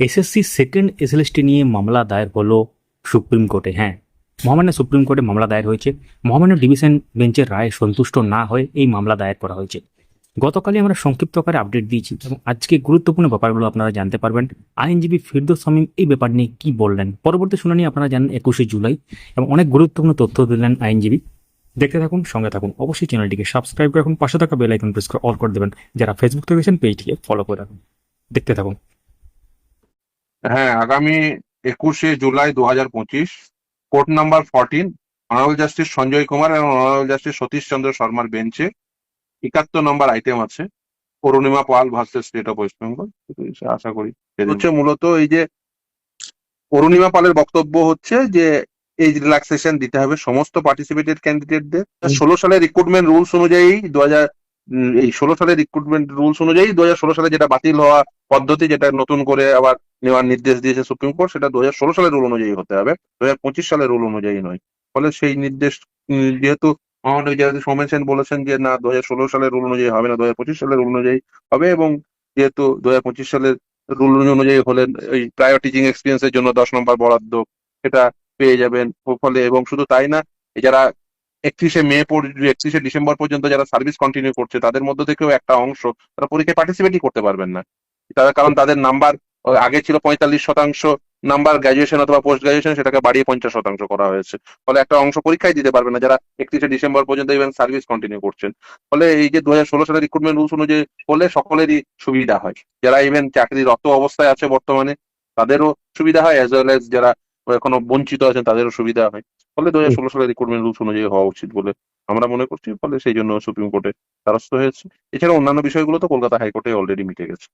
SSC second SLST নিয়ে মামলা দায়ের হলো সুপ্রিম কোর্টে হ্যাঁ। মহামান্য সুপ্রিম কোর্টে মামলা দায়ের হয়েছে। মহামান্য ডিভিশন বেঞ্চের রায়ে সন্তুষ্ট না হয়ে এই মামলা দায়ের করা হয়েছে। গতকালই আমরা সংক্ষিপ্ত আকারে আপডেট দিয়েছি এবং আজকে গুরুত্বপূর্ণ ব্যাপারগুলো আপনারা জানতে পারবেন। আইনজীবী ফিরদোস শামীম এই ব্যাপার নিয়ে কি বললেন? পরবর্তী শুনানি আপনারা জানেন একুশে জুলাই এবং অনেক গুরুত্বপূর্ণ তথ্য দিলেন আইনজীবী। দেখতে থাকুন, সঙ্গে থাকুন। অবশ্যই চ্যানেলটিকে সাবস্ক্রাইব করে রাখুন। পাশে থাকা বেল আইকন প্রেস করে অল করে দেবেন। যারা ফেসবুক থেকে পেজটিকে ফলো করে রাখুন। দেখতে থাকুন। হ্যাঁ আগামী একুশে জুলাই দু হাজার পঁচিশ court number fourteen honourable justice Sanjay Kumar এবং অনারেবল জাস্টিস সতীশ চন্দ্র শর্মার বেঞ্চে একাত্তর নম্বর আইটেম আছে। Arunima Pal versus state of West Bengal. আশা করি হচ্ছে মূলত এই যে অরুণিমা পালের বক্তব্য হচ্ছে যে এজ রিল্যাক্সেশন দিতে হবে সমস্ত পার্টিসিপেটেড ক্যান্ডিডেটদের ষোলো সালের রিক্রুটমেন্ট রুলস অনুযায়ী দু হাজার এই ষোলো সালের রিক্রুটমেন্ট রুলস অনুযায়ী দু হাজার ষোলো সালে যেটা বাতিল হওয়া পদ্ধতি যেটা নতুন করে আবার নেওয়ার নির্দেশ দিয়েছে সুপ্রিম কোর্ট, সেটা দু হাজার ষোলো সালের রুল অনুযায়ী হতে হবে দু হাজার পঁচিশ সালের রুল অনুযায়ী নয়। ফলে সেই নির্দেশ যেহেতু মহামান্য বিচারপতি সৌমেন সেন বলেছেন যে না দু হাজার ষোলো সালের রুল অনুযায়ী হবে না দু হাজার পঁচিশ সালের রুল অনুযায়ী হবে এবং যেহেতু দু হাজার পঁচিশ সালের রুল অনুযায়ী হলেন, এই প্রায় টিচিং এক্সপিরিয়েন্সের জন্য দশ নম্বর বরাদ্দ সেটা পেয়ে যাবেন, ফলে এবং শুধু তাই না যারা একত্রিশে মে একত্রিশে ডিসেম্বর পর্যন্ত যারা সার্ভিস কন্টিনিউ করছে, তাদের মধ্যে থেকেও একটা অংশ তারা পরীক্ষায় পার্টিসিপেটই করতে পারবেন না। তার, কারণ তাদের নাম্বার আগে ছিল পঁয়তাল্লিশ শতাংশ নাম্বার গ্রাজুয়েশন অথবা পোস্ট গ্রাজুয়েশন সেটাকে বাড়িয়ে পঞ্চাশ শতাংশ করা হয়েছে। ফলে একটা অংশ পরীক্ষায় দিতে পারবে না, যারা একত্রিশে ডিসেম্বর পর্যন্ত ইভেন সার্ভিস কন্টিনিউ করছেন। ফলে এই যে দু হাজার ষোলো সালের রিক্রুটমেন্ট রুলস অনুযায়ী হলে সকলেরই সুবিধা হয়। যারা ইভেন চাকরিরত অবস্থায় আছে বর্তমানে, তাদেরও সুবিধা হয় অ্যাজ ওয়েল এজ যারা এখনও বঞ্চিত আছেন, তাদেরও সুবিধা হয়। ফলে দু হাজার ষোলো সালের রিক্রুটমেন্ট রুলস অনুযায়ী হওয়া উচিত বলে আমরা মনে করছি। ফলে সেই জন্য সুপ্রিম কোর্টে দ্বারস্থ হয়েছে। এছাড়া অন্যান্য বিষয়গুলো তো কলকাতা হাইকোর্টে অলরেডি মিটে গেছে।